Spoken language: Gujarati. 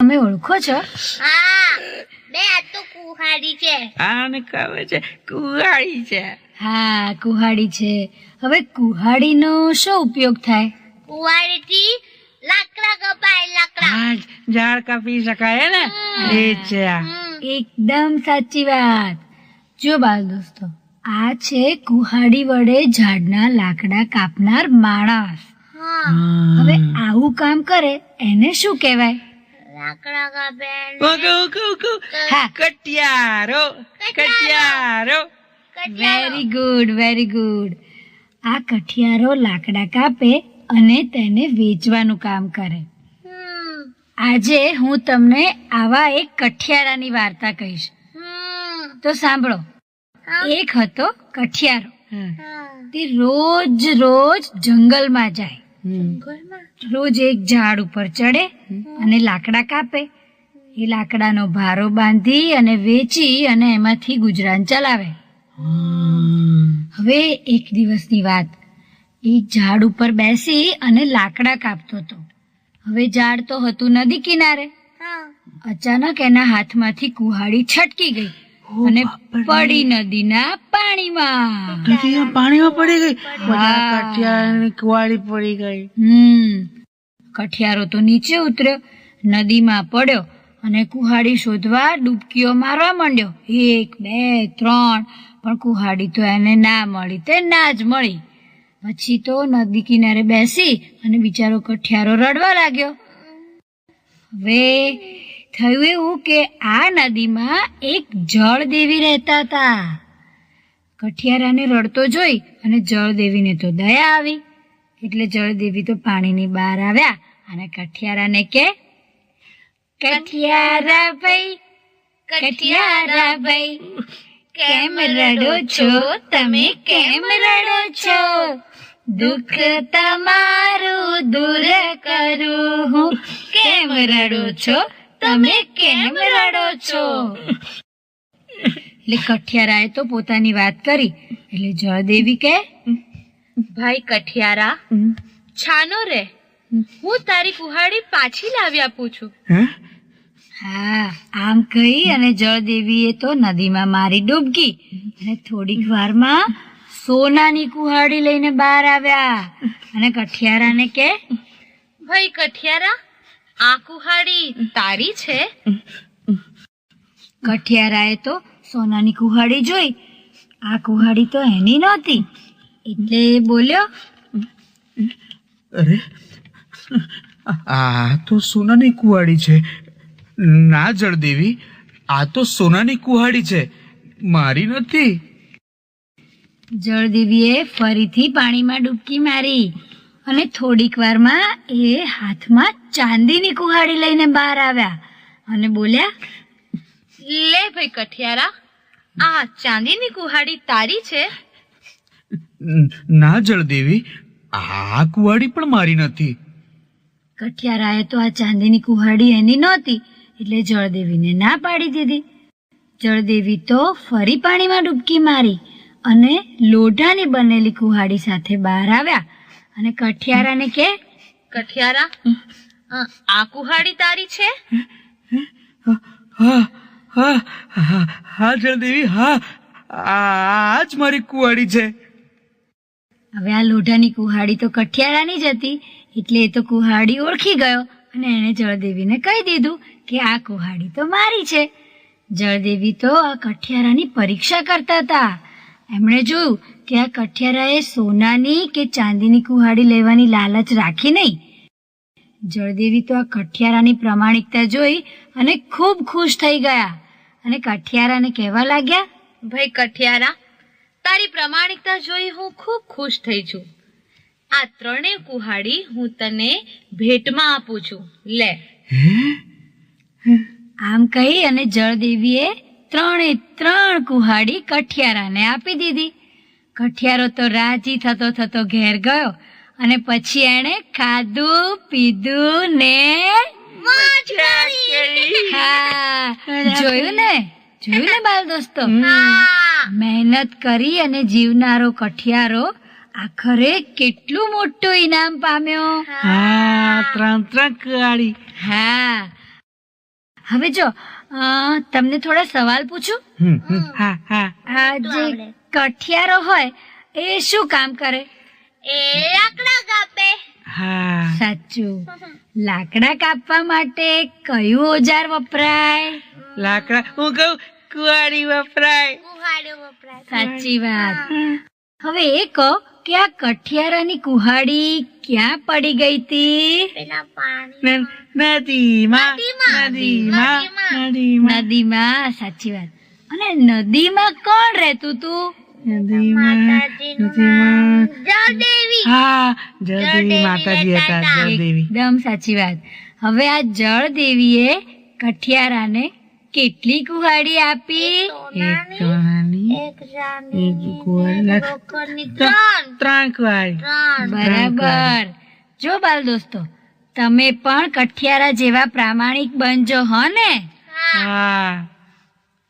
તમે ઓળખો છો? હા બે આ તો કુહાડી છે. આને કહે છે કુહાડી છે. હા કુહાડી છે. હવે કુહાડીનો શું ઉપયોગ થાય? કુહાડીથી લાકડા કપાય લાકડા. ઝાડ કાપી શકાય ને? એ છે આ. એકદમ સાચી વાત. જો બાલ દોસ્તો આ છે કુહાડી વડે ઝાડના લાકડા કાપનાર માણસ. હવે આવું કામ કરે એને શું કહેવાય? લાકડા કાપે ઓકે ઓકે ઓકે. હા કટિયારો કટિયારો. વેરી ગુડ વેરી ગુડ આ કઠિયારો લાકડા કાપે અને તેને વેચવાનું કામ કરે. આજે હું તમને આવા એક કઠિયારાની વાર્તા કહીશ. તો સાંભળો. એક હતો કઠિયારો. હમ. તે રોજ રોજ જંગલમાં જાય. રોજ એક ઝાડ ઉપર ચડે અને લાકડા કાપે. એ લાકડાનો ભારો બાંધી અને વેચી અને એમાંથી ગુજરાન ચલાવે. હવે એક દિવસની વાત. એક ઝાડ ઉપર બેસી અને લાકડા કાપતો હતો હવે ઝાડ તો હતું નદી કિનારે. અચાનક એના હાથમાંથી કુહાડી છટકી ગઈ. અને પડી નદીના પાણીમાં. નદી પાણીમાં પડી ગઈ? કુવાડી પડી ગઈ. હમ. કઠિયારો તો નીચે ઉતર્યો નદીમાં પડ્યો અને કુહાડી શોધવા ડૂબકીઓ મારવા માંડ્યો. એક બે ત્રણ. પણ કુહાડી તો એને ના મળી તે ના જ મળી. પછી તો નદી કિનારે બેસી અને બિચારો કઠિયારો રડવા લાગ્યો. હવે થયું એવું કે આ નદીમાં એક જળ દેવી રહેતા હતા. કઠિયારાને રડતો જોઈ અને જળદેવીને તો દયા આવી. એટલે જળદેવી તો પાણીની બહાર આવ્યા અને કઠિયારાને કે, કઠિયારા ભાઈ કઠિયારા ભાઈ, કેમ રડો છો? તમે કેમ રડો છો? દુઃખ તમારું દૂર કરું હું. કેમ રડો છો? તમે કેમ રડો છો? એટલે કઠિયારાએ તો પોતાની વાત કરી. એટલે જળદેવી કે ભાઈ કઠિયારા છાનો રે. હું તારી કુહાડી પાછી લાવી આપું છું. હા? આમ કહી અને જળદેવીએ તો નદીમાં મારી ડૂબકી. અને થોડીક વારમાં સોનાની કુહાડી લઈને બહાર આવ્યા. અને કઠિયારાને કે ભાઈ કઠિયારા આ કુહાડી તારી છે? કઠિયારાએ તો સોનાની કુહાડી જોઈ. આ કુહાડી તો એની નહોતી. એટલે એ બોલ્યો અરે આ તો સોનાની કુહાડી છે. ના જળદેવી આ તો સોનાની કુહાડી છે. મારી નથી. જળદેવીએ ફરીથી પાણીમાં ડૂબકી મારી. અને થોડીક વારમાં એ હાથમાં ચાંદીની કુહાડી લઈને બહાર આવ્યા અને બોલ્યા લે ભાઈ કઠિયારા આ ચાંદીની કુહાડી તારી છે? ના જળદેવી આ કુહાડી પણ મારી નથી. કઠિયારાએ તો આ ચાંદીની કુહાડી એની નહોતી એટલે જળદેવીને ના પાડી દીધી. જળદેવી તો ફરી પાણીમાં ડૂબકી મારી અને લોઢાની બનેલી કુહાડી સાથે બહાર આવ્યા અને કઠિયારાને કે? કઠિયારા? આ કુહાડી તારી છે? હા હા હા હા જળદેવી હા. આ જ મારી કુહાડી છે. હવે આ લોઢાની કુહાડી તો કઠિયારાની જ હતી એટલે એ તો કુહાડી ઓળખી ગયો. અને એણે જળદેવીને કહી દીધું કે આ કુહાડી તો મારી છે. જળદેવી તો આ કઠિયારાની પરીક્ષા કરતા હતા. એમણે જોયું કે આ કઠિયારાએ સોનાની કે ચાંદીની કુહાડી લેવાની લાલચ રાખી નહીં. જળદેવી તો આ કઠિયારાની પ્રમાણિકતા જોઈ અને ખૂબ ખુશ થઈ ગયા અને કઠિયારાને કહેવા લાગ્યા ભાઈ કઠિયારા તારી પ્રમાણિકતા જોઈ હું ખૂબ ખુશ થઈ છું. આ ત્રણેય કુહાડી હું તને ભેટમાં આપું છું. લે. આમ કહી અને જળદેવીએ ત્રણે ત્રણ કુહાડી કઠિયારાને આપી દીધી. કઠિયારો તો રાજી થતો થતો ઘેર ગયો અને પછી એણે ખાધું પીધું ને હા જોયું ને? જોયું ને બાલ દોસ્તો મહેનત કરી અને જીવનારો કઠિયારો આખરે કેટલું મોટું ઇનામ પામ્યો. હા ત્રણ ત્રણ કુહાડી. હા. હવે જો તમને થોડા સવાલ પૂછું. હા હા. જે કઠિયારો હોય એ શું કામ કરે? એ લાકડા કાપે. હા. સાચું. લાકડા કાપવા માટે કયું ઓજાર વપરાય? લાકડા હું કહું કુહાડી વપરાય. કુહાડી વપરાય. સાચી વાત. હવે એ કહો કે આ કઠિયારાની કુહાડી ક્યાં પડી ગઈ હતી? નદીમાં નદીમાં. નદીમાં સાચી વાત. અને નદીમાં કોણ રહેતું તું? નદીમાં હા જળદેવી માતાજી હતા જળદેવી. એકદમ સાચી વાત. હવે આ જળ દેવીએ કઠિયારાને કેટલી કુહાડી આપી? એક સોનાની એક લોખંડની ત્રણ ત્રણ. કુવાડી બરાબર. જો બાલ દોસ્તો તમે પણ કઠિયારા જેવા પ્રામાણિક બનજો હો ને? હા.